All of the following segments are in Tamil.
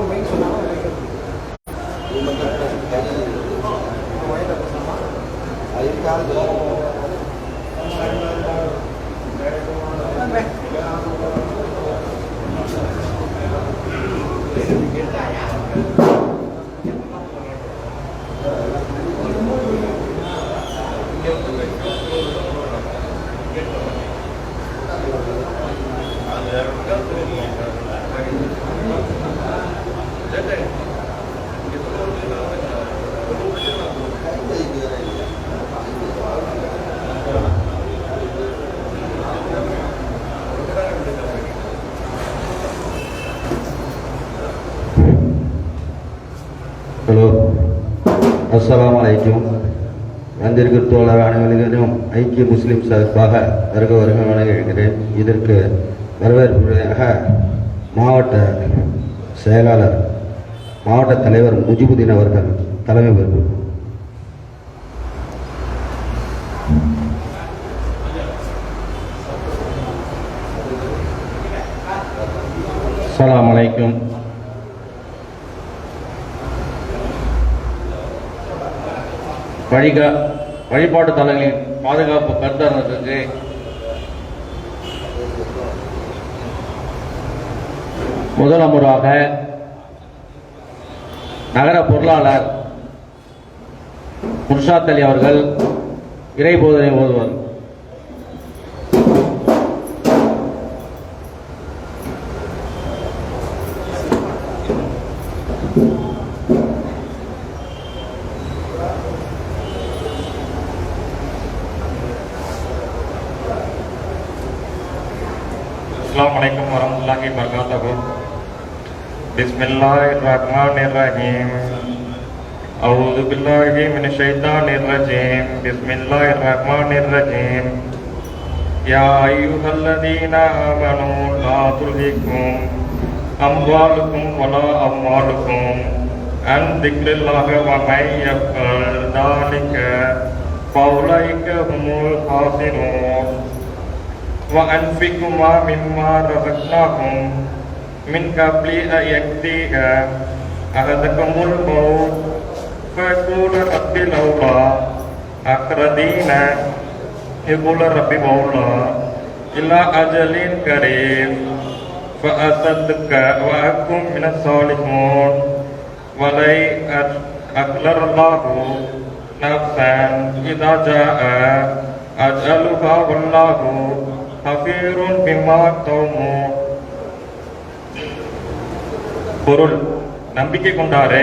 Wings வந்திருக்கும் தோழர் அனைவருக்கும் ஐக்கிய முஸ்லிம் சார்பாக வருக வருக வணங்குகிறேன் இதற்கு வரவேற்புரையாக மாவட்ட செயலாளர் மாவட்ட தலைவர் முஜிபுதீன் அவர்கள் தலைமை பெறும் அஸ்ஸலாமு அலைக்கும் வழிகா வழிபாட்டு தலங்களின் பாதுகாப்பு கருத்தரங்கத்துக்கு முதலமுறாக நகர பொருளாளர் முர்ஷாத் அலி அவர்கள் இறை போதனை ஓதுவார். الرحيم أعوذ بالله من الشيطان الرجيم بسم الله الرحمن الرحيم يا أيها الذين آمنوا لا تلهكم أموالكم ولا أموالكم عن ذكر الله ومن يفعل ذلك فأولئك هم الخاسرون وأنفقوا ما مما رزقناكم. من قبل أن يأتي أحدكم الموت فيقول رب لولا. أخرجين يقول رب مولا. إلى أجل قريب فأصدق وأكن من الصالحين ولي أخلر الله نفسا إذا جاء أجلها والله கபீர் பிமா தோமோ பொருள். நம்பிக்கை கொண்டாரே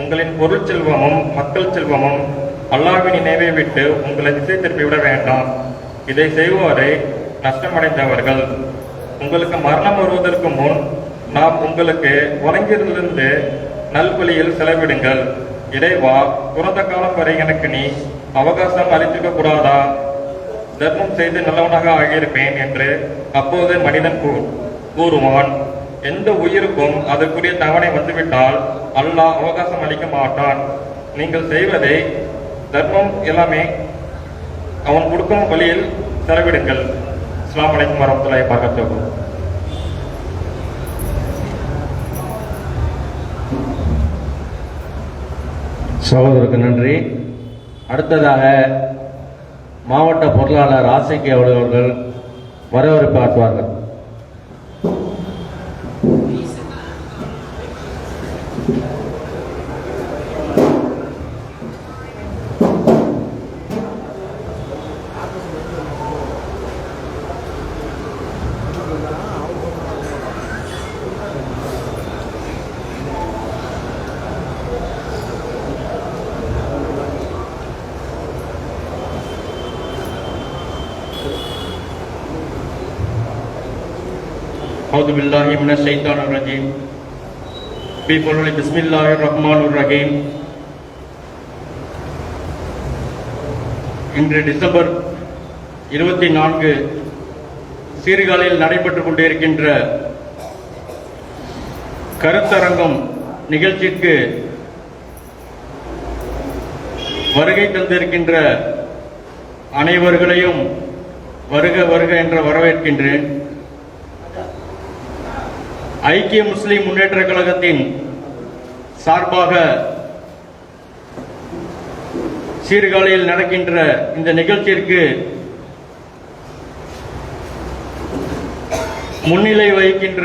உங்களின் பொருள் செல்வமும் மக்கள் செல்வமும் அல்லாவின் நினைவை விட்டு உங்களை திசை திருப்பிவிட வேண்டாம். இதை செய்வோரை நஷ்டமடைந்தவர்கள். உங்களுக்கு மரணம் வருவதற்கு முன் நாம் உங்களுக்கு உறங்கியிருந்து நல்வழியில் செலவிடுங்கள். இறைவா பிறந்த காலம் வரை எனக்கு நீ அவகாசம் அளித்திருக்க கூடாதா? தர்மம் செய்து நல்லவனாக ஆகியிருப்பேன் என்று அப்போது மனிதன் கூ- கூறுவான். எந்த உயிருக்கும் அதற்குரிய தவணை வந்துவிட்டால் அல்லாஹ் அவகாசம் அளிக்க மாட்டான். நீங்கள் செய்வதை தர்மம் எல்லாமே அவன் கொடுக்கும் வழியில் செலவிடுங்கள் இஸ்லாம் அலைக்கும் வரமத்துல்லாஹி வபரகாத்துஹு. சகோதரருக்கு நன்றி. அடுத்ததாக மாவட்ட பொருளாளர் ஆசைக்கு அவர்கள் வரவேற்பு ஆற்றுவார்கள் بالله من الشيطان الرجيم People, بسم الله الرحمن الرحيم இன்று டிசம்பர் இருபத்தி நான்கு சீர்காழியில் நடைபெற்றுக் கொண்டிருக்கின்ற கருத்தரங்கம் நிகழ்ச்சிக்கு வருகை தந்திருக்கின்ற அனைவர்களையும் வருக வருக என்று வரவேற்கின்றேன் ஐக்கிய முஸ்லிம் முன்னேற்ற கழகத்தின் சார்பாக சீர்காழியில் நடக்கின்ற இந்த நிகழ்ச்சிக்கு முன்னிலை வகிக்கின்ற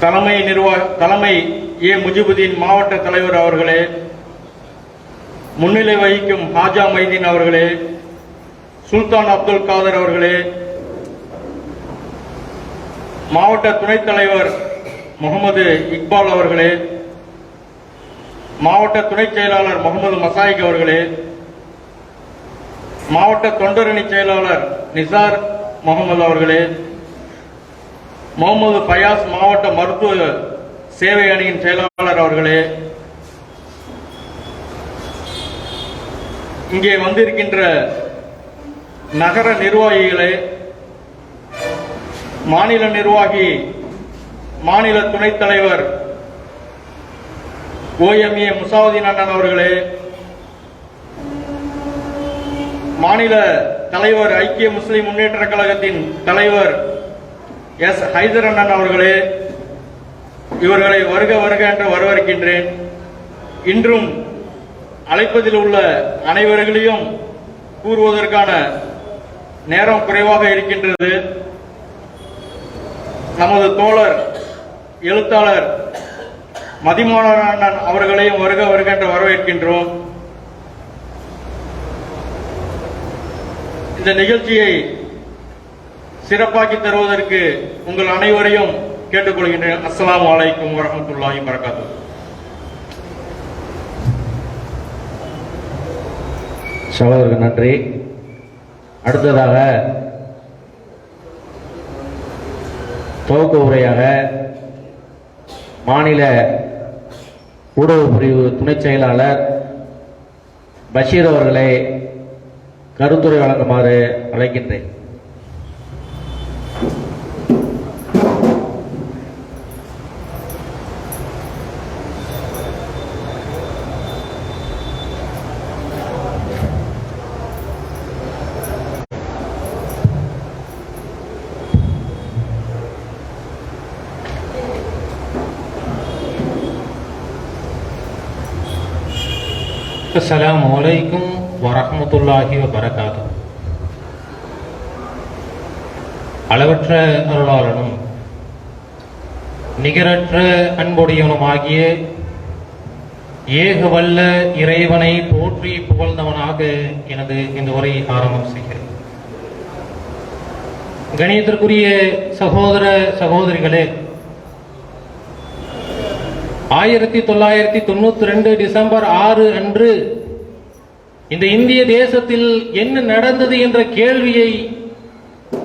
தலைமை நிர்வாக தலைமை ஏ முஜிபுதீன் மாவட்ட தலைவர் அவர்களே முன்னிலை வகிக்கும் ஹாஜா மைதீன் அவர்களே சுல்தான் அப்துல் காதர் அவர்களே மாவட்ட துணைத் தலைவர் முகமது இக்பால் அவர்களே மாவட்ட துணைச் செயலாளர் முகமது மசாயிக் அவர்களே மாவட்ட தொண்டரணி செயலாளர் நிசார் முகமது அவர்களே முகமது ஃபயாஸ் மாவட்ட மருத்துவ சேவை அணியின் செயலாளர் அவர்களே இங்கே வந்திருக்கின்ற நகர நிர்வாகிகளே மாநில நிர்வாகி மாநில துணைத் தலைவர் ஓஎம்ஏ முசாவுதீன் அண்ணன் அவர்களே மாநில தலைவர் ஐக்கிய முஸ்லிம் முன்னேற்ற கழகத்தின் தலைவர் எஸ். ஹைதர் அண்ணன் அவர்களே இவர்களை வருக வருக என்று வரவேற்கின்றேன். இன்றும் அழைப்பதில் உள்ள அனைவர்களையும் கூறுவதற்கான நேரம் குறைவாக இருக்கின்றது. நமது தோழர் எழுத்தாளர் மதிமாறன் அவர்களையும் வருக வருக என்று வரவேற்கின்றோம். இந்த நிகழ்ச்சியை சிறப்பாக்கி தருவதற்கு உங்கள் அனைவரையும் கேட்டுக்கொள்கின்றேன். அஸ்லாம் வலைக்கும் வரஹ்மத்துல்லாஹி வரகாத்துஹு சகோதரர்கள் நன்றி. அடுத்ததாக துவக்க உரையாக மாநில ஊடகப் பிரிவு துணைச் செயலாளர் பஷீர் அவர்களை கருத்துரை வழங்குமாறு அழைக்கின்றேன். அஸ்ஸலாமு வலைக்கும் வரமத்துல்லாஹி வபரகாத்து அளவற்ற அருளாளனும் நிகரற்ற அன்புடையவனுமாகிய ஏக வல்ல இறைவனை போற்றி புகழ்ந்தவனாக எனது இந்த உரை ஆரம்பம் செய்கிறேன். கணியத்திற்குரிய சகோதர சகோதரிகளே ஆயிரத்தி தொள்ளாயிரத்தி தொண்ணூத்தி ரெண்டு டிசம்பர் ஆறு அன்று இந்த இந்திய தேசத்தில் என்ன நடந்தது என்ற கேள்வியை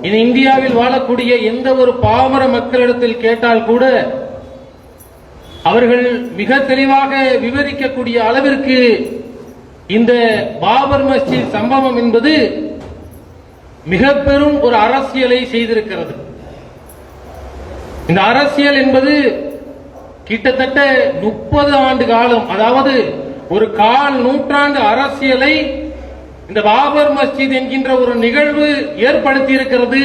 இந்த இந்தியாவில் வாழக்கூடிய எந்த ஒரு பாமர மக்களிடத்தில் கேட்டால் கூட அவர்கள் மிக தெளிவாக விவரிக்கக்கூடிய அளவிற்கு இந்த பாபர் மஸ்ஜித் சம்பவம் என்பது மிக பெரும் ஒரு அரசியலை செய்திருக்கிறது. இந்த அரசியல் என்பது கிட்டத்தட்ட முப்பது ஆண்டு காலம் அதாவது ஒரு கால் நூற்றாண்டு அரசியலை இந்த பாபர் மஸ்ஜித் என்கின்ற ஒரு நிகழ்வு ஏற்படுத்தி இருக்கிறது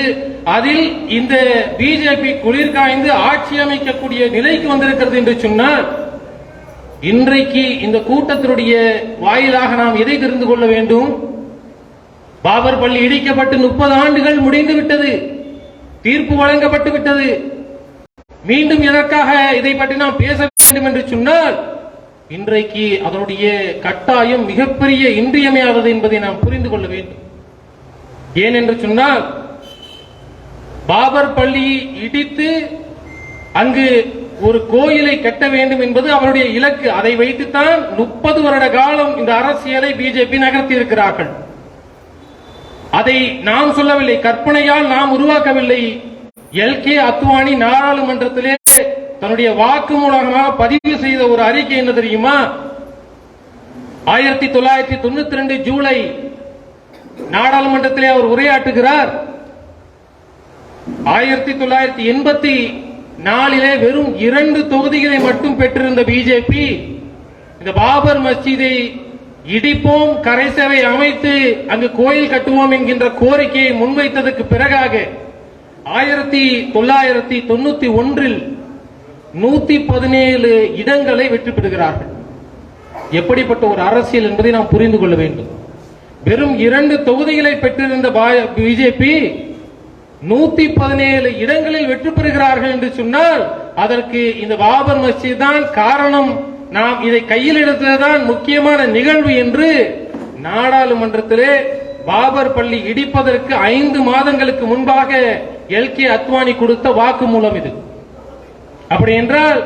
அதில் இந்த பிஜேபி குளிர்காய்ந்து ஆட்சி அமைக்கக்கூடிய நிலைக்கு வந்திருக்கிறது என்று சொன்னால் இன்றைக்கு இந்த கூட்டத்தினுடைய வாயிலாக நாம் எதை தெரிந்து கொள்ள வேண்டும்? பாபர் பள்ளி இடிக்கப்பட்டு முப்பது ஆண்டுகள் முடிந்து விட்டது தீர்ப்பு வழங்கப்பட்டு விட்டது மீண்டும் எதற்காக இதை பற்றி நாம் பேச வேண்டும் என்று சொன்னால் இன்றைக்கு அதனுடைய கட்டாயம் மிகப்பெரிய இன்றியமையாதது என்பதை நாம் புரிந்து கொள்ள வேண்டும். ஏன் என்று சொன்னால் பாபர் பள்ளி இடித்து அங்கு ஒரு கோயிலை கட்ட வேண்டும் என்பது அவருடைய இலக்கு. அதை வைத்துத்தான் முப்பது வருட காலம் இந்த அரசியலை பிஜேபி நகர்த்தி இருக்கிறார்கள் அதை நாம் சொல்லவில்லை. கற்பனையால் நாம் உருவாக்கவில்லை. எல் கே அத்வானி நாடாளுமன்றத்திலே தன்னுடைய வாக்கு மூலமாக பதிவு செய்த ஒரு அறிக்கை என்ன தெரியுமா? ஆயிரத்தி தொள்ளாயிரத்தி தொண்ணூத்தி ரெண்டு ஜூலை நாடாளுமன்றத்திலே அவர் உரையாற்றுகிறார். ஆயிரத்தி தொள்ளாயிரத்தி எண்பத்தி நாலிலே வெறும் இரண்டு தொகுதிகளை மட்டும் பெற்றிருந்த பிஜேபி இந்த பாபர் மஸ்ஜிதை இடிப்போம் கரைசலை அமைத்து அங்கு கோயில் கட்டுவோம் என்கின்ற கோரிக்கையை முன்வைத்ததற்கு பிறகாக ஆயிரத்தி தொள்ளாயிரத்தி தொண்ணூத்தி ஒன்றில் நூத்தி பதினேழு இடங்களை வெற்றி பெறுகிறார்கள். எப்படிப்பட்ட ஒரு அரசியல் என்பதை நாம் புரிந்து கொள்ள வேண்டும். வெறும் இரண்டு தொகுதிகளை பெற்றிருந்த பிஜேபி நூத்தி பதினேழு இடங்களில் வெற்றி பெறுகிறார்கள் என்று சொன்னால் அதற்கு இந்த பாபர் மஸ்ஜித் தான் காரணம். நாம் இதை கையில் எடுத்ததுதான் முக்கியமான நிகழ்வு என்று நாடாளுமன்றத்திலே பாபர் பள்ளி இடிப்பதற்கு ஐந்து மாதங்களுக்கு முன்பாக எல் கே அத்வானி கொடுத்த வாக்குமூலம் இது. அப்படி என்றால்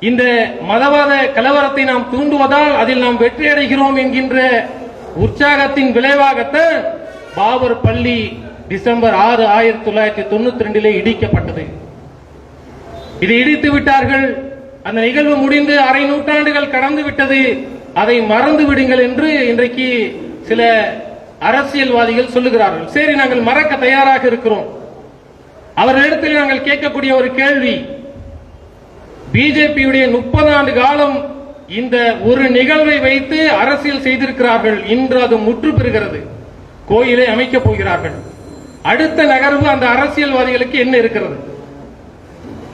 இந்த மதவாத கலவரத்தை நாம் தூண்டுவதால் அதில் நாம் வெற்றி அடைகிறோம் என்கின்ற உற்சாகத்தின் விளைவாகத்தான் பாபர் பள்ளி டிசம்பர் ஆறு ஆயிரத்தி தொள்ளாயிரத்தி தொண்ணூத்தி ரெண்டிலே இடிக்கப்பட்டது. இதை இடித்து விட்டார்கள். அந்த நிகழ்வு முடிந்து அரை நூற்றாண்டுகள் கடந்து விட்டது. அதை மறந்து விடுங்கள் என்று இன்றைக்கு சில அரசியல்வாதிகள் சொல்லுகிறார்கள். சரி நாங்கள் மறக்க தயாராக இருக்கிறோம். அவர்களிடத்தில் நாங்கள் கேட்கக்கூடிய ஒரு கேள்வி. பிஜேபியுடைய முப்பது ஆண்டு காலம் இந்த ஒரு நிகழ்வை வைத்து அரசியல் செய்திருக்கிறார்கள். இன்று அது முற்று பெறுகிறது. கோயிலை அமைக்கப் போகிறார்கள். அடுத்த நகர்வு அந்த அரசியல்வாதிகளுக்கு என்ன இருக்கிறது?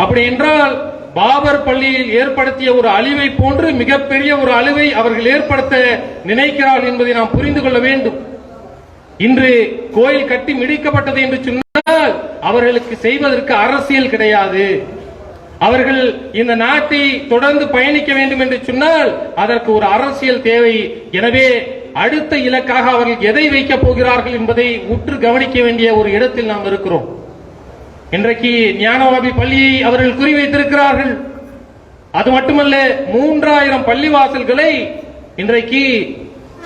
அப்படி என்றால் பாபர் பள்ளியில் ஏற்படுத்திய ஒரு அழிவை போன்று மிகப்பெரிய ஒரு அழிவை அவர்கள் ஏற்படுத்த நினைக்கிறார்கள் என்பதை நாம் புரிந்து கொள்ள வேண்டும். இன்று கோயில் கட்டி மிடிக்கப்பட்டது என்று ஆனால் அவர்களுக்கு செய்வதற்கு அரசியல் கிடையாது. அவர்கள் இந்த நாட்டை தொடர்ந்து பயணிக்க வேண்டும் என்று சொன்னால் அதற்கு ஒரு அரசியல் தேவை. எனவே அடுத்த இலக்காக அவர்கள் எதை வைக்கப் போகிறார்கள் என்பதை உற்று கவனிக்க வேண்டிய ஒரு இடத்தில் நாம் இருக்கிறோம். இன்றைக்கு ஞானவாபி பள்ளியை அவர்கள் குறிவைத்திருக்கிறார்கள். அது மட்டுமல்ல மூன்றாயிரம் பள்ளிவாசல்களை இன்றைக்கு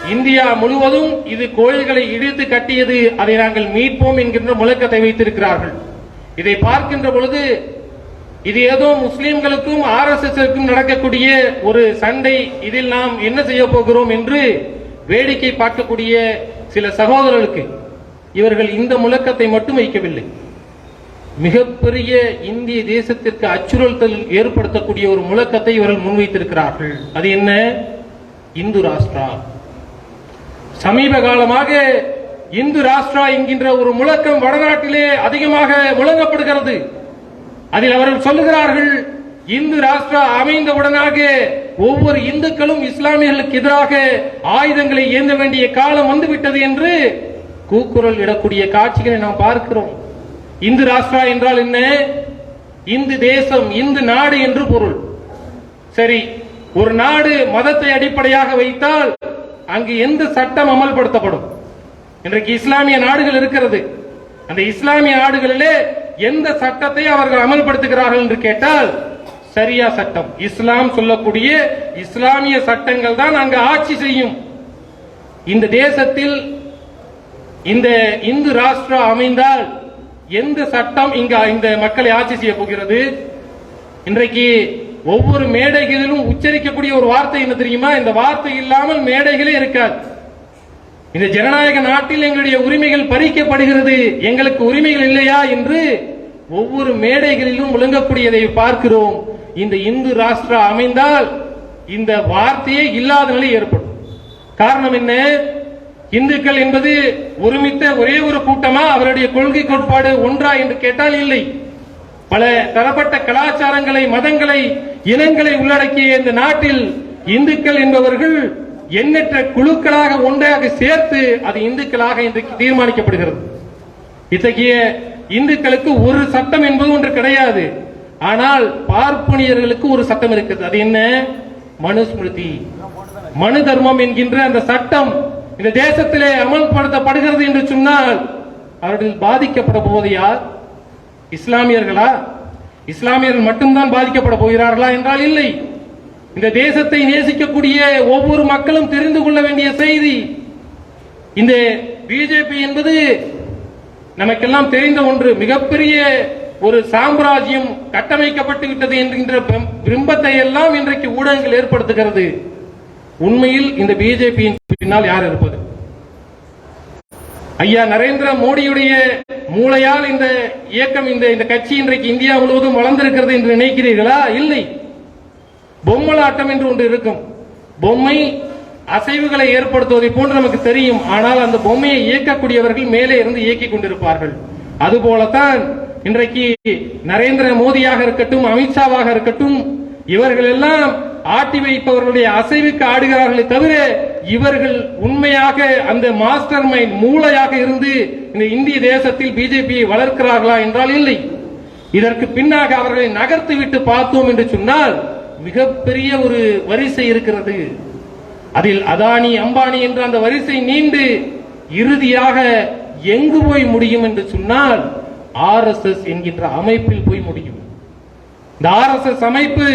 இந்தியா முழுவதும் இது கோயில்களை இடித்து கட்டியது அதை நாங்கள் மீட்போம் என்கின்ற முழக்கத்தை வைத்திருக்கிறார்கள். இதை பார்க்கின்ற பொழுது இது ஏதோ முஸ்லிம்களுக்கும் ஆர் எஸ் எஸ் நடக்கக்கூடிய ஒரு சண்டை. இதில் நாம் என்ன செய்ய போகிறோம் என்று வேடிக்கை பார்க்கக்கூடிய சில சகோதரர்களுக்கு இவர்கள் இந்த முழக்கத்தை மட்டும் வைக்கவில்லை. மிகப்பெரிய இந்திய தேசத்திற்கு அச்சுறுத்தல் ஏற்படுத்தக்கூடிய ஒரு முழக்கத்தை இவர்கள் முன்வைத்திருக்கிறார்கள். அது என்ன? இந்து ராஷ்டிரா. சமீப காலமாக இந்து ராஷ்டிரா என்கின்ற ஒரு முழக்கம் வடநாட்டிலே அதிகமாக முழங்கப்படுகிறது. அதில் அவர்கள் சொல்லுகிறார்கள் இந்து ராஷ்டிரா அமைந்தவுடனாக ஒவ்வொரு இந்துக்களும் இஸ்லாமியர்களுக்கு எதிராக ஆயுதங்களை ஏந்த வேண்டிய காலம் வந்துவிட்டது என்று கூக்குரல் இடக்கூடிய காட்சிகளை நாம் பார்க்கிறோம். இந்து ராஷ்டிரா என்றால் என்ன? இந்து தேசம் இந்து நாடு என்று பொருள். சரி ஒரு நாடு மதத்தை அடிப்படையாக வைத்தால் அங்கு எந்த சட்டம் அமல்படுத்தப்படும்? இன்றைக்கு இஸ்லாமிய நாடுகள் இருக்கிறது. அந்த இஸ்லாமிய நாடுகளிலே எந்த சட்டத்தை அவர்கள் அமல்படுத்துகிறார்கள் என்று கேட்டால் சரியா சட்டம். இஸ்லாம் சொல்லக்கூடிய இஸ்லாமிய சட்டங்கள் தான் அங்கு ஆட்சி செய்யும். இந்த தேசத்தில் இந்த இந்து ராஷ்டிரா அமைந்தால் எந்த சட்டம் இங்க இந்த மக்களை ஆட்சி செய்ய போகிறது? இன்றைக்கு ஒவ்வொரு மேடைகளிலும் உச்சரிக்கக்கூடிய ஒரு வார்த்தை என்ன தெரியுமா? இந்த வார்த்தை இல்லாமல் மேடைகளே இருக்காது. இந்த ஜனநாயக நாட்டில் எங்களுடைய உரிமைகள் பறிக்கப்படுகிறது. எங்களுக்கு உரிமைகள் இல்லையா என்று ஒவ்வொரு மேடைகளிலும் முழங்கக்கூடியதை பார்க்கிறோம். இந்த இந்து ராஷ்டிரா அமைந்தால் இந்த வார்த்தையே இல்லாத நிலை ஏற்படும். காரணம் என்ன? இந்துக்கள் என்பது ஒருமித்த ஒரே ஒரு கூட்டமா? அவருடைய கொள்கை கோட்பாடு ஒன்றா என்று கேட்டால் இல்லை. பல தரப்பட்ட கலாச்சாரங்களை மதங்களை இனங்களை உள்ளடக்கிய இந்த நாட்டில் இந்துக்கள் என்பவர்கள் எண்ணற்ற குழுக்களாக ஒன்றாக சேர்த்து அது இந்துக்களாக இன்றைக்கு தீர்மானிக்கப்படுகிறது. இத்தகைய இந்துக்களுக்கு ஒரு சட்டம் என்பது ஒன்று கிடையாது. ஆனால் பார்ப்பனியர்களுக்கு ஒரு சட்டம் இருக்குது அது என்ன? மனுஸ்மிருதி. மனு தர்மம் என்கின்ற அந்த சட்டம் இந்த தேசத்திலே அமல்படுத்தப்படுகிறது என்று சொன்னால் அவர்கள் பாதிக்கப்பட போவது யார்? இஸ்லாமியர்களா? இஸ்லாமியர்கள் மட்டும்தான் பாதிக்கப்பட போகிறார்களா என்றால் இல்லை. இந்த தேசத்தை நேசிக்கக்கூடிய ஒவ்வொரு மக்களும் தெரிந்து கொள்ள வேண்டிய செய்தி. இந்த பிஜேபி என்பது நமக்கெல்லாம் தெரிந்த ஒன்று. மிகப்பெரிய ஒரு சாம்ராஜ்யம் கட்டமைக்கப்பட்டு விட்டது என்கின்ற பிம்பத்தை எல்லாம் இன்றைக்கு ஊடகங்கள் ஏற்படுத்துகிறது. உண்மையில் இந்த பிஜேபியின் பின்னால் யார் இருப்பது? ஐயா நரேந்திர மோடியுடைய மூளையால் இந்த இயக்கம் இந்த இந்த கட்சி இன்றைக்கு இந்தியா முழுவதும் வளர்ந்திருக்கிறது என்று நினைக்கிறீர்களா? இல்லை. பொம்மலாட்டம் என்று ஒன்று இருக்கும். பொம்மை அசைவுகளை ஏற்படுத்துவதை போன்று நமக்கு தெரியும். ஆனால் அந்த பொம்மையை இயக்கக்கூடியவர்கள் மேலே இருந்து இயக்கிக் கொண்டிருப்பார்கள். அதுபோலத்தான் இன்றைக்கு நரேந்திர மோடியாக இருக்கட்டும் அமித்ஷாவாக இருக்கட்டும் இவர்கள் எல்லாம் ஆட்டி வைப்பவர்களுடைய அசைவுக்கு ஆடுகிறார்களே தவிர இவர்கள் உண்மையாக அந்த மாஸ்டர் மைண்ட் மூளையாக இருந்து இந்த இந்திய தேசத்தில் பிஜேபியை வளர்க்கிறார்களா என்றால் இல்லை. இதற்கு பின்னாக அவர்களை நகர்த்து விட்டு பார்த்தோம் என்று சொன்னால் மிகப்பெரிய ஒரு வரிசை இருக்கிறது. அதில் அதானி அம்பானி என்ற அந்த வரிசை நீண்டு இறுதியாக எங்கு போய் முடியும் என்று சொன்னால் ஆர்எஸ்எஸ் என்கின்ற அமைப்பில் போய் முடியும். இந்த ஆர்எஸ்எஸ் அமைப்பு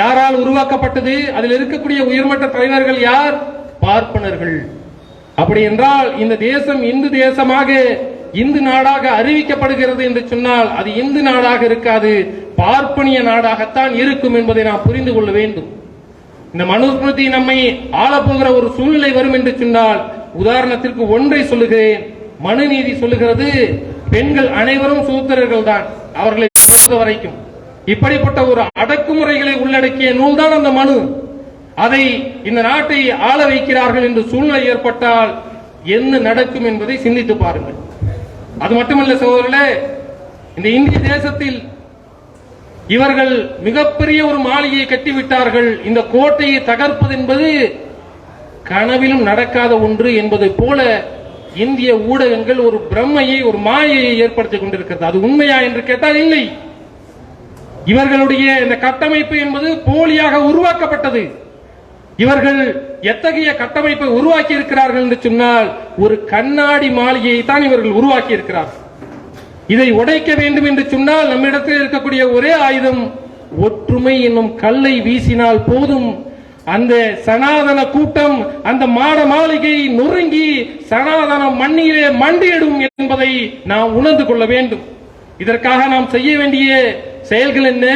யாரால் உருவாக்கப்பட்டது? அதில் இருக்கக்கூடிய உயர்மட்ட தலைவர்கள் யார்? பார்ப்பனர்கள். அப்படி என்றால் இந்த தேசம் இந்து தேசமாக இந்து நாடாக அறிவிக்கப்படுகிறது என்று சொன்னால் அது இந்து நாடாக இருக்காது. பார்ப்பனிய நாடாகத்தான் இருக்கும் என்பதை நாம் புரிந்து கொள்ள வேண்டும். இந்த மனுஸ்மிருதி நம்மை ஆளப்போகிற ஒரு சூழ்நிலை வரும் என்று சொன்னால் உதாரணத்திற்கு ஒன்றை சொல்லுகிறேன். மனுநீதி சொல்லுகிறது பெண்கள் அனைவரும் சூத்திரர்கள் தான் அவர்களை பொறுத்த வரைக்கும் இப்படிப்பட்ட ஒரு அடக்குமுறைகளை உள்ளடக்கிய நூல்தான் அந்த மனு. அதை இந்த நாட்டை ஆள வைக்கிறார்கள் என்று சூழ்நிலை ஏற்பட்டால் என்ன நடக்கும் என்பதை சிந்தித்து பாருங்கள். அது மட்டுமல்ல சகோதரர்களே இந்த இந்திய தேசத்தில் இவர்கள் மிகப்பெரிய ஒரு மாளிகையை கட்டிவிட்டார்கள். இந்த கோட்டையை தகர்ப்பது என்பது கனவிலும் நடக்காத ஒன்று என்பதை போல இந்திய ஊடகங்கள் ஒரு பிரம்மையை ஒரு மாயையை ஏற்படுத்திக் கொண்டிருக்கிறது. அது உண்மையா என்று கேட்டால் இல்லை. இவர்களுடைய இந்த கட்டமைப்பு என்பது போலியாக உருவாக்கப்பட்டது. இவர்கள் எத்தகைய கட்டமைப்பை உருவாக்கி இருக்கிறார்கள் என்று சொன்னால் ஒரு கண்ணாடி மாளிகையை தான் இவர்கள் உருவாக்கி இருக்கிறார்கள் இதை உடைக்க வேண்டும் என்று சொன்னால் நம்மிடத்தில் இருக்கக்கூடிய ஒரே ஆயுதம் ஒற்றுமை என்னும் கல்லை வீசினால் போதும். அந்த சனாதன கூட்டம் அந்த மாட மாளிகை நொறுங்கி சனாதன மண்ணிலே மண்டியிடும் என்பதை நாம் உணர்ந்து கொள்ள வேண்டும். இதற்காக நாம் செய்ய வேண்டிய செயல்கள் என்ன?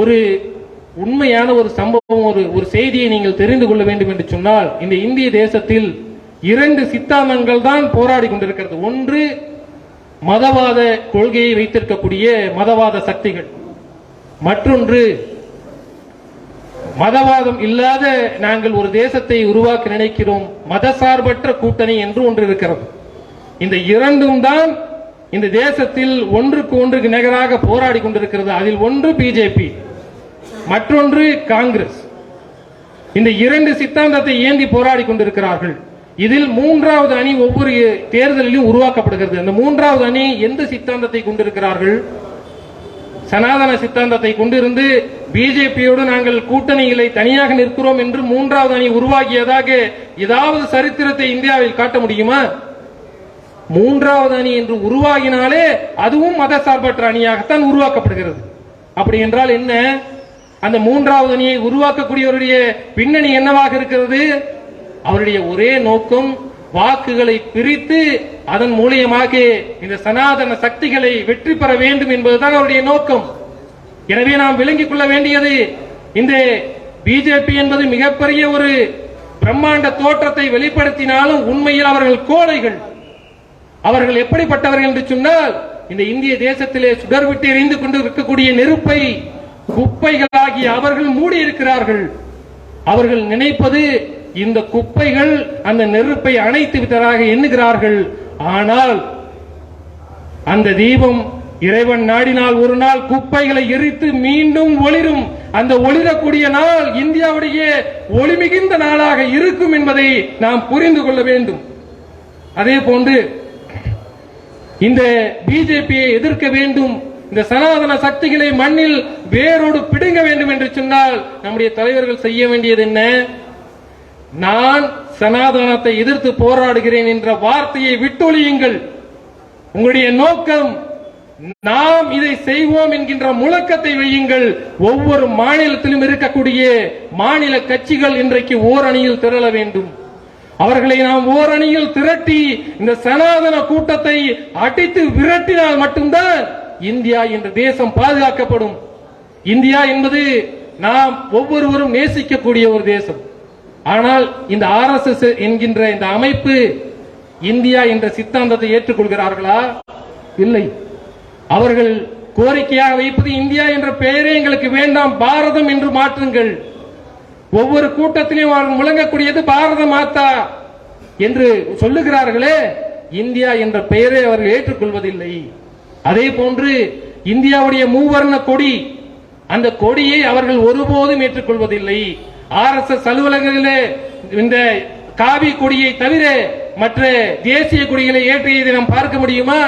ஒரு உண்மையான ஒரு சம்பவம் ஒரு ஒரு செய்தியை நீங்கள் தெரிந்து கொள்ள வேண்டும் என்று சொன்னால் இந்த இந்திய தேசத்தில் இரண்டு சித்தாந்தங்கள் தான் போராடி கொண்டிருக்கிறது. ஒன்று மதவாத கொள்கையை வைத்திருக்கக்கூடிய மதவாத சக்திகள். மற்றொன்று மதவாதம் இல்லாத நாங்கள் ஒரு தேசத்தை உருவாக்க நினைக்கிறோம். மதசார்பற்ற கூட்டணி என்று ஒன்று இருக்கிறது. இந்த இரண்டும் தான் இந்த தேசத்தில் ஒன்றுக்கு ஒன்றுக்கு நிகராக போராடி கொண்டிருக்கிறது. அதில் ஒன்று பிஜேபி மற்றொன்று காங்கிரஸ். இந்த இரண்டு சித்தாந்தத்தை ஏந்தி போராடி கொண்டிருக்கிறார்கள். இதில் மூன்றாவது அணி ஒவ்வொரு தேர்தலிலும் உருவாக்கப்படுகிறது. அந்த மூன்றாவது அணி எந்த சித்தாந்தத்தை கொண்டிருக்கிறார்கள்? சனாதன சித்தாந்தத்தை கொண்டிருந்து பிஜேபியோடு நாங்கள் கூட்டணிகளை தனியாக நிற்கிறோம் என்று மூன்றாவது அணி உருவாக்கியதாக ஏதாவது சரித்திரத்தை இந்தியாவில் காட்ட முடியுமா? மூன்றாவது அணி என்று உருவாகினாலே அதுவும் மத சார்பற்ற அணியாகத்தான் உருவாக்கப்படுகிறது. அப்படி என்றால் என்ன? அந்த மூன்றாவது அணியை உருவாக்கக்கூடியவருடைய பின்னணி என்னவாக இருக்கிறது? அவருடைய ஒரே நோக்கம் வாக்குகளை பிரித்து அதன் மூலியமாக இந்த சனாதன சக்திகளை வெற்றி பெற வேண்டும் என்பதுதான் அவருடைய நோக்கம். எனவே நாம் விளங்கிக் கொள்ள வேண்டியது இந்த பிஜேபி என்பது மிகப்பெரிய ஒரு பிரம்மாண்ட தோற்றத்தை வெளிப்படுத்தினாலும் உண்மையில் அவர்கள் கோழைகள் அவர்கள் எப்படிப்பட்டவர்கள் என்று சொன்னால் இந்த இந்திய தேசத்திலே சுடர் விட்டு எரிந்து கொண்டு இருக்கக்கூடிய நெருப்பை குப்பைகளாகி அவர்கள் மூடி இருக்கிறார்கள் அவர்கள் நினைப்பது இந்த குப்பைகள் அந்த நெருப்பை அணைத்து விட்டதாக எண்ணுகிறார்கள். ஆனால் அந்த தீபம் இறைவன் நாடினால் ஒரு நாள் குப்பைகளை எரித்து மீண்டும் ஒளிரும். அந்த ஒளிரக்கூடிய நாள் இந்தியாவுடைய ஒளிமிகுந்த நாளாக இருக்கும் என்பதை நாம் புரிந்து கொள்ள வேண்டும். அதே போன்று இந்த பிஜேபியை எதிர்க்க வேண்டும். இந்த சனாதன சக்திகளை மண்ணில் வேரோடு பிடுங்க வேண்டும் என்று சொன்னால் நம்முடைய தலைவர்கள் செய்ய வேண்டியது என்ன? நான் சனாதனத்தை எதிர்த்து போராடுகிறேன் என்ற வார்த்தையை விட்டொழியுங்கள். உங்களுடைய நோக்கம் நாம் இதை செய்வோம் என்கின்ற முழக்கத்தை வையுங்கள். ஒவ்வொரு மாநிலத்திலும் இருக்கக்கூடிய மாநில கட்சிகள் இன்றைக்கு ஓரணியில் திரள வேண்டும். அவர்களை நாம் ஓரணியில் திரட்டி இந்த சனாதன கூட்டத்தை அடித்து விரட்டினால் மட்டும்தான் இந்தியா என்ற தேசம் பாதுகாக்கப்படும். இந்தியா என்பது நாம் ஒவ்வொருவரும் நேசிக்கக்கூடிய ஒரு தேசம். ஆனால் இந்த ஆர்எஸ்எஸ் என்கின்ற இந்த அமைப்பு இந்தியா என்ற சித்தாந்தத்தை ஏற்றுக்கொள்கிறார்களா? இல்லை. அவர்கள் கோரிக்கையாக வைப்பது இந்தியா என்ற பெயரே எங்களுக்கு வேண்டாம் பாரதம் என்று மாற்றுங்கள். ஒவ்வொரு கூட்டத்திலையும் அவர்கள் முழங்கக்கூடியது பாரத மாதா என்று சொல்லுகிறார்களே. இந்தியா என்ற பெயரை அவர்கள் ஏற்றுக்கொள்வதில்லை. அதே போன்று இந்தியாவுடைய மூவர்ண கொடி அந்த கொடியை அவர்கள் ஒருபோதும் ஏற்றுக்கொள்வதில்லை. ஆர் எஸ் எஸ் அலுவலகங்களிலே இந்த காவி கொடியை தவிர மற்ற தேசிய கொடிகளை ஏற்றியதை நாம் பார்க்க முடியுமா?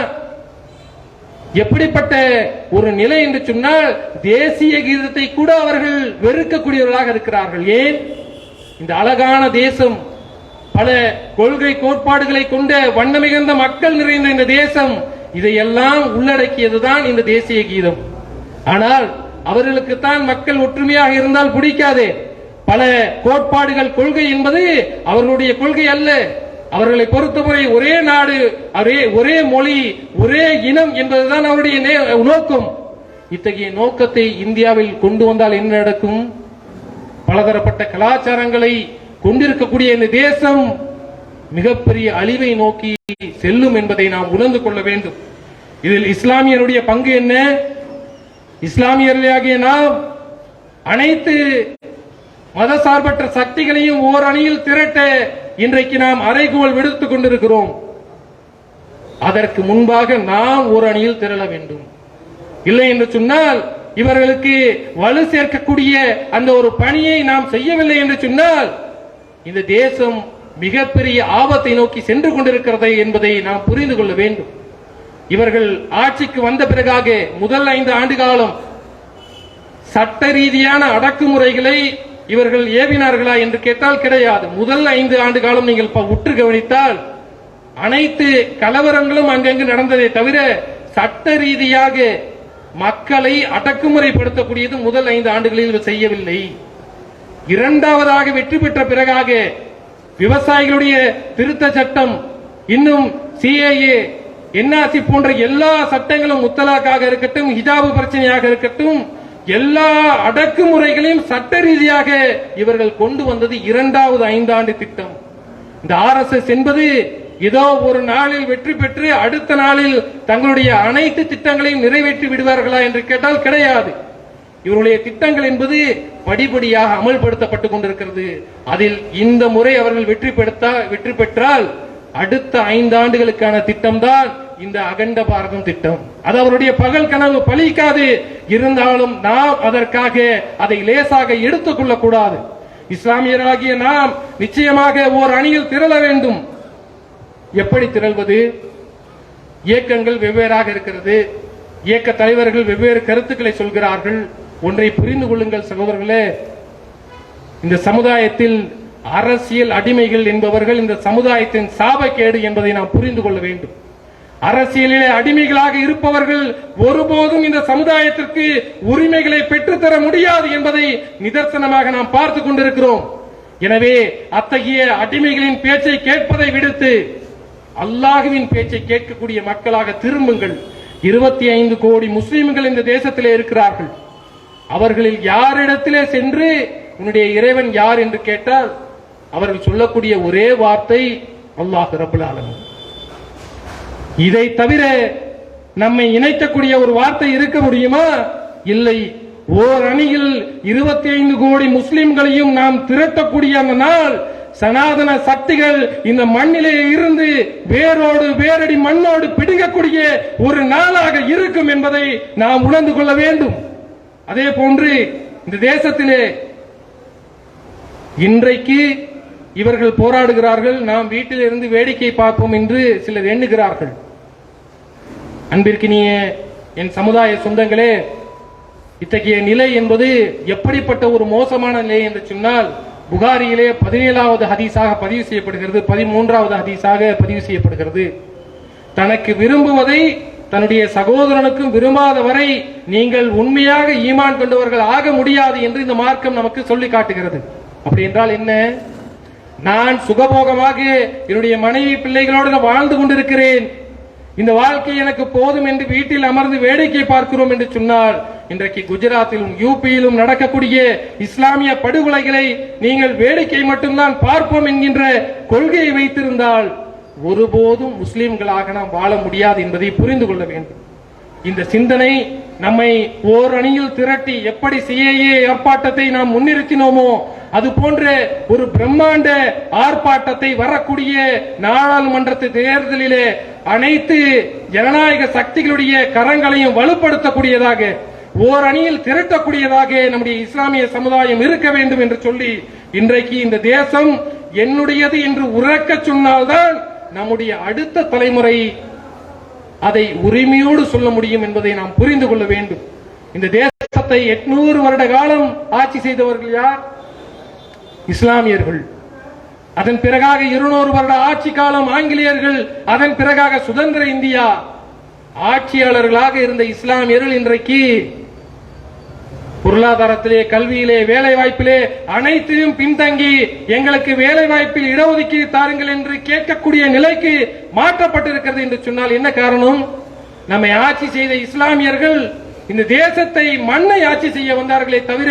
எப்படிப்பட்ட ஒரு நிலை என்று சொன்னால் தேசிய கீதத்தை கூட அவர்கள் வெறுக்கக்கூடியவர்களாக இருக்கிறார்கள். ஏன்? இந்த அழகான தேசம் பல கொள்கை கோட்பாடுகளை கொண்ட வண்ணமிகுந்த மக்கள் நிறைந்த இந்த தேசம் இதையெல்லாம் உள்ளடக்கியதுதான் இந்த தேசிய கீதம். ஆனால் அவர்களுக்குத்தான் மக்கள் ஒற்றுமையாக இருந்தால் பிடிக்காது. பல கோட்பாடுகள் கொள்கை என்பது அவர்களுடைய கொள்கை அல்ல. அவர்களை பொறுத்தவரை ஒரே நாடு ஒரே ஒரே மொழி ஒரே இனம் என்பதுதான் அவருடைய நே- நோக்கம். இத்தகைய நோக்கத்தை இந்தியாவில் கொண்டு வந்தால் என்ன நடக்கும்? பலதரப்பட்ட கலாச்சாரங்களை கொண்டிருக்கக்கூடிய இந்த தேசம் மிகப்பெரிய அழிவை நோக்கி செல்லும் என்பதை நாம் உணர்ந்து கொள்ள வேண்டும். இதில் இஸ்லாமியருடைய பங்கு என்ன? இஸ்லாமியர்களாகிய நாம் அனைத்து மதசார்பற்ற சக்திகளையும் ஓர் அணியில் திரட்ட இன்றைக்கு நாம் அறைகூவல் விடுத்துக் கொண்டிருக்கிறோம். அதற்கு முன்பாக நாம் ஒரு அணியில் திரள வேண்டும். இல்லை என்று சொன்னால் இவர்களுக்கு வலு சேர்க்கக்கூடிய அந்த ஒரு பணியை நாம் செய்யவில்லை என்று சொன்னால் இந்த தேசம் மிகப்பெரிய ஆபத்தை நோக்கி சென்று கொண்டிருக்கிறது என்பதை நாம் புரிந்து கொள்ள வேண்டும். இவர்கள் ஆட்சிக்கு வந்த பிறகாக முதல் ஐந்து ஆண்டு காலம் சட்ட ரீதியான அடக்குமுறைகளை இவர்கள் ஏவினார்களா என்று கேட்டால் கிடையாது. முதல் ஐந்து ஆண்டு காலம் நீங்கள் உற்று கவனித்தால் அனைத்து கலவரங்களும் அங்கங்கு நடந்ததை தவிர சட்ட ரீதியாக மக்களை அடக்குமுறைப்படுத்தக்கூடியது முதல் ஐந்து ஆண்டுகளில் செய்யவில்லை. இரண்டாவதாக வெற்றி பெற்ற பிறகாக விவசாயிகளுடைய திருத்த சட்டம் இன்னும் சிஏஏ என்ஆர்சி போன்ற எல்லா சட்டங்களும் முத்தலாக்காக இருக்கட்டும் ஹிஜாபு பிரச்சனையாக இருக்கட்டும் எல்லா அடக்குமுறைகளையும் சட்ட ரீதியாக இவர்கள் கொண்டு வந்தது இரண்டாவது ஐந்தாண்டு திட்டம். இந்த ஆர்எஸ்எஸ் என்பது ஏதோ ஒரு நாளில் வெற்றி பெற்று அடுத்த நாளில் தங்களுடைய அனைத்து திட்டங்களையும் நிறைவேற்றி விடுவார்களா என்று கேட்டால் கிடையாது. இவருடைய திட்டங்கள் என்பது படிப்படியாக அமல்படுத்தப்பட்டுக் கொண்டிருக்கிறது. அதில் இந்த முறை அவர்கள் வெற்றி பெற்றா வெற்றி பெற்றால் அடுத்த ஐந்து ஆண்டுகளுக்கான திட்டம்தான் இந்த அகண்ட பாரதம் திட்டம். அது அவருடைய பகல் கனவு பலிக்காது. இருந்தாலும் நாம் அதற்காக அதை லேசாக எடுத்துக் கொள்ளக்கூடாது. இஸ்லாமியராகிய நாம் நிச்சயமாக ஓர் அணியில் திரள வேண்டும். எப்படி திரள்வது? இயக்கங்கள் வெவ்வேறாக இருக்கிறது. இயக்க தலைவர்கள் வெவ்வேறு கருத்துக்களை சொல்கிறார்கள். ஒன்றை புரிந்து கொள்ளுங்கள் சகோதரர்களே. இந்த சமுதாயத்தில் அரசியல் அடிமைகள் என்பவர்கள் இந்த சமுதாயத்தின் சாபக்கேடு என்பதை நாம் புரிந்து கொள்ள வேண்டும். அரசியலிலே அடிமைகளாக இருப்பவர்கள் ஒருபோதும் இந்த சமுதாயத்திற்கு உரிமைகளை பெற்றுத்தர முடியாது என்பதை நிதர்சனமாக நாம் பார்த்து கொண்டிருக்கிறோம். எனவே அத்தகைய அடிமைகளின் பேச்சை கேட்பதை விடுத்து அல்லாஹுவின் பேச்சை கேட்கக்கூடிய மக்களாக திரும்புங்கள். இருபத்தி ஐந்து கோடி முஸ்லிம்கள் இந்த தேசத்திலே இருக்கிறார்கள். அவர்களில் யாரிடத்திலே சென்று உன்னுடைய இறைவன் யார் என்று கேட்டால் அவர்கள் சொல்லக்கூடிய ஒரே வார்த்தை அல்லாஹ் ரபுல் ஆலமீன். இதை தவிர நம்மை இணைக்கக்கூடிய ஒரு வார்த்தை இருக்க முடியுமா? இல்லை. ஓர் அணியில் இருபத்தி ஐந்து கோடி முஸ்லிம்களையும் நாம் திரட்டக்கூடிய அந்த நாள் சனாதன சக்திகள் இந்த மண்ணிலே இருந்து வேரோடு வேரடி மண்ணோடு பிடுங்கக்கூடிய ஒரு நாளாக இருக்கும் என்பதை நாம் உணர்ந்து கொள்ள வேண்டும். அதே போன்று இந்த தேசத்திலே இன்றைக்கு இவர்கள் போராடுகிறார்கள். நாம் வீட்டில் இருந்து வேடிக்கை பார்ப்போம் என்று சிலர் எண்ணுகிறார்கள். அன்பிற்கினிய என் சமுதாய சொந்தங்களே இத்தகைய நிலை என்பது எப்படிப்பட்ட ஒரு மோசமான நிலை என்று சொன்னால் புகாரியிலே பதினேழாவது ஹதீஸாக பதிவு செய்யப்படுகிறது பதிமூன்றாவது ஹதீஸாக பதிவு செய்யப்படுகிறது. தனக்கு விரும்புவதை தன்னுடைய சகோதரனுக்கும் விரும்பாத வரை நீங்கள் உண்மையாக ஈமான் கொண்டவர்கள் ஆக முடியாது என்று இந்த மார்க்கம் நமக்கு சொல்லி காட்டுகிறது. அப்படி என்றால் என்ன? நான் சுகபோகமாக என்னுடைய மனைவி பிள்ளைகளோடு வாழ்ந்து கொண்டிருக்கிறேன். இந்த வாழ்க்கை எனக்கு போதும் என்று வீட்டில் அமர்ந்து வேடிக்கை பார்க்கிறோம் என்று சொன்னால் இன்றைக்கு குஜராத்திலும் யூபியிலும் நடக்கக்கூடிய இஸ்லாமிய படுகொலைகளை நீங்கள் வேடிக்கை மட்டும்தான் பார்ப்போம் என்கின்ற கொள்கையை வைத்திருந்தால் ஒருபோதும் முஸ்லிம்களாக நாம் வாழ முடியாது என்பதை புரிந்து கொள்ள வேண்டும். இந்த சிந்தனை நம்மை ஓர் அணியில் திரட்டி எப்படி சிஏஏ ஆர்ப்பாட்டத்தை நாம் முன்னிறுத்தினோமோ அது போன்ற ஒரு பிரம்மாண்ட ஆர்ப்பாட்டத்தை வரக்கூடிய நாடாளுமன்றத்து தேர்தலிலே அனைத்து ஜனநாயக சக்திகளுடைய கரங்களையும் வலுப்படுத்தக்கூடியதாக ஓர் அணியில் திரட்டக்கூடியதாக நம்முடைய இஸ்லாமிய சமுதாயம் இருக்க வேண்டும் என்று சொல்லி இன்றைக்கு இந்த தேசம் என்னுடையது என்று உறக்க சொன்னால்தான் நம்முடைய அடுத்த தலைமுறை அதை உரிமையோடு சொல்ல முடியும் என்பதை நாம் புரிந்து கொள்ள வேண்டும். இந்த தேசத்தை எட்நூறு வருட காலம் ஆட்சி செய்தவர்கள் யார்? இஸ்லாமியர்கள். அதன் பிறகாக இருநூறு வருட ஆட்சி காலம் ஆங்கிலேயர்கள் அதன் பிறகாக சுதந்திர இந்தியா. ஆட்சியாளர்களாக இருந்த இஸ்லாமியர்கள் இன்றைக்கு பொருளாதாரத்திலே கல்வியிலே வேலை வாய்ப்பிலே அனைத்தையும் பின்தங்கி எங்களுக்கு வேலை வாய்ப்பில் இடஒதுக்கீடு தாருங்கள் என்று கேட்கக்கூடிய நிலைக்கு மாற்றப்பட்டிருக்கிறது என்று சொன்னால் என்ன காரணம்? நம்மை ஆட்சி செய்த இஸ்லாமியர்கள் இந்த தேசத்தை மண்ணை ஆட்சி செய்ய வந்தார்களே தவிர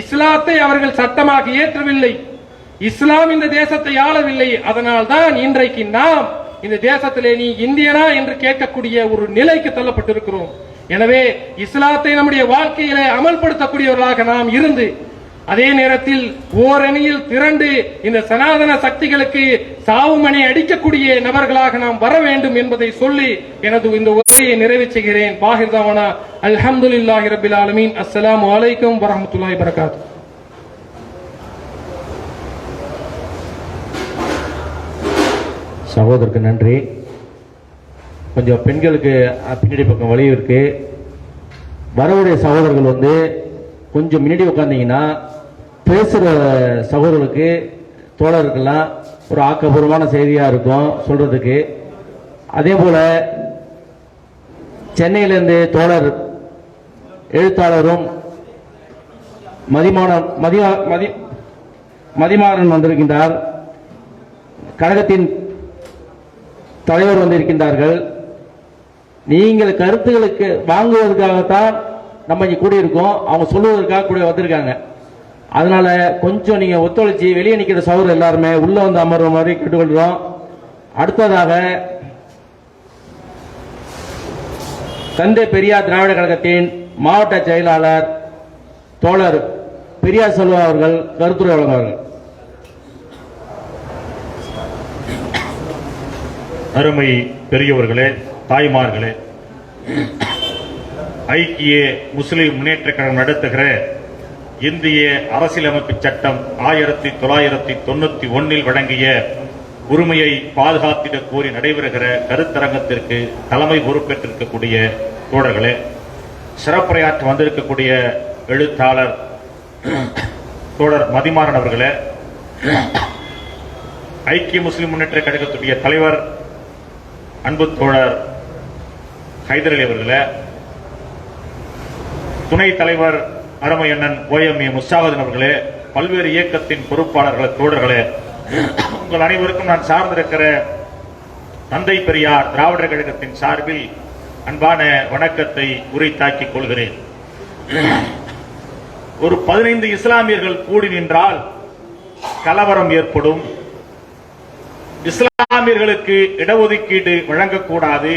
இஸ்லாத்தை அவர்கள் சட்டமாக ஏற்றவில்லை. இஸ்லாம் இந்த தேசத்தை ஆளவில்லை. அதனால் தான் இன்றைக்கு நாம் இந்த தேசத்திலே நீ இந்தியனா என்று கேட்கக்கூடிய ஒரு நிலைக்கு தள்ளப்பட்டிருக்கிறோம். எனவே இஸ்லாத்தை நம்முடைய வாழ்க்கையிலே அமல்படுத்தக்கூடியவர்களாக நாம் இருந்து அதே நேரத்தில் ஓரணியில் திரண்டு இந்த சனாதன சக்திகளுக்கு சாவுமணி அடிக்கக்கூடிய நபர்களாக நாம் வர வேண்டும் என்பதை சொல்லி எனது இந்த உரையை நிறைவு செய்கிறேன். பாகிர் தாவானா அல்ஹம்துலில்லாஹி ரபில் ஆலமீன். அஸ்லாம் வலைக்கம் வரமத்துல்லாஹி வரகாத்து சகோதரருக்கு நன்றி. கொஞ்சம் பெண்களுக்கு பின்னாடி பக்கம் வழி இருக்கு. வரவுடைய சகோதரர்கள் வந்து கொஞ்சம் முன்னாடி உட்காந்தீங்கன்னா பேசுகிற சகோதரர்களுக்கு தோழருக்கெல்லாம் ஒரு ஆக்கப்பூர்வமான செய்தியாக இருக்கும் சொல்கிறதுக்கு அதே போல் சென்னையிலேருந்து தோழர் எழுத்தாளரும் மதிமான மதியா மதி மதிமாறன் வந்திருக்கின்றார். கழகத்தின் தலைவர் வந்திருக்கின்றார்கள். நீங்கள் கருத்துகளுக்கு வாங்குவதற்காகத்தான் நம்ம இங்கே கூடியிருக்கோம். அவங்க சொல்லுவதற்காக கூட வந்திருக்காங்க. அதனால கொஞ்சம் நீங்க ஒத்துழைச்சி வெளியே நிக்கிற சவுர் எல்லாருமே உள்ள வந்து அமர்ற மாதிரி கேட்டுக்கொள்கிறோம் அடுத்ததாக தந்தை பெரியார் திராவிட கழகத்தின் மாவட்ட செயலாளர் தோழர் பெரியார் செல்வா அவர்கள் கருத்துரை வழங்குவார்கள். அருமை பெரியவர்களே தாய்மார்களே ஐக்கிய முஸ்லிம் முன்னேற்ற கழகம் நடத்துகிற இந்திய அரசியலமைப்பு சட்டம் ஆயிரத்தி தொள்ளாயிரத்தி தொண்ணூத்தி ஒன்னில் வழங்கிய உரிமையை பாதுகாத்திட கோரி நடைபெறுகிற கருத்தரங்கத்திற்கு தலைமை பொறுப்பேற்றிருக்கக்கூடிய தோழர்களே சிறப்புரையாற்ற வந்திருக்கக்கூடிய எழுத்தாளர் தோழர் மதிமாறன் அவர்களே ஐக்கிய முஸ்லிம் முன்னேற்ற கழகத்துடைய தலைவர் அன்பு தோழர் ஹைதரலி அவர்களே துணைத் தலைவர் அருமையண்ணன் ஓஎம்ஏ முஸ்தாவதன் அவர்களே பல்வேறு இயக்கத்தின் பொறுப்பாளர்களே தோழர்களே உங்கள் அனைவருக்கும் நான் சார்ந்திருக்கிற தந்தை பெரியார் திராவிடர் கழகத்தின் சார்பில் அன்பான வணக்கத்தை உரித்தாக்கிக் கொள்கிறேன். ஒரு பதினைந்து இஸ்லாமியர்கள் கூடி நின்றால் கலவரம் ஏற்படும். இஸ்லாமியர்களுக்கு இடஒதுக்கீடு வழங்கக்கூடாது.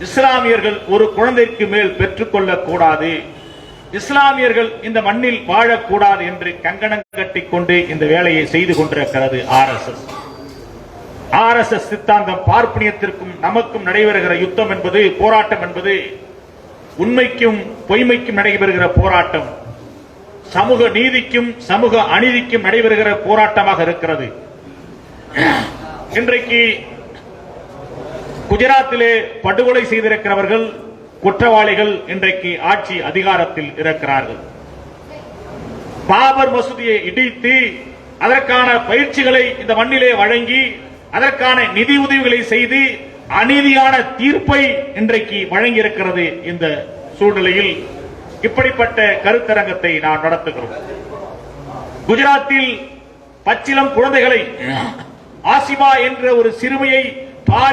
இஸ்லாமியர்கள் ஒரு குழந்தைக்கு மேல் பெற்றுக்கொள்ளக்கூடாது. கூடாது இஸ்லாமியர்கள் இந்த மண்ணில் வாழக்கூடாது என்று கங்கணம் கட்டிக்கொண்டு இந்த வேலையை செய்து கொண்டிருக்கிறது ஆர்எஸ்எஸ் ஆர்எஸ்எஸ் சித்தாந்தம் பார்ப்பனியத்திற்கும் நமக்கும் நடைபெறுகிற யுத்தம் என்பது போராட்டம் என்பது உண்மைக்கும் பொய்மைக்கும் நடைபெறுகிற போராட்டம். சமூக நீதிக்கும் சமூக அநீதிக்கும் நடைபெறுகிற போராட்டமாக இருக்கிறது. இன்றைக்கு குஜராத்திலே படுகொலை செய்திருக்கிறவர்கள் குற்றவாளிகள் இன்றைக்கு ஆட்சி அதிகாரத்தில் இருக்கிறார்கள். பாபர் மசூதியை இடித்து அதற்கான பயிற்சிகளை இந்த மண்ணிலே வழங்கி அதற்கான நிதி உதவிகளை செய்து அநீதியான தீர்ப்பை இன்றைக்கு வழங்கியிருக்கிறது இந்த சூழ்நிலையில். இப்படிப்பட்ட கருத்தரங்கத்தை நாம் நடத்துகிறோம். குஜராத்தில் பச்சிலம் குழந்தைகளை ஆசிமா என்ற ஒரு சிறுமியை பாலி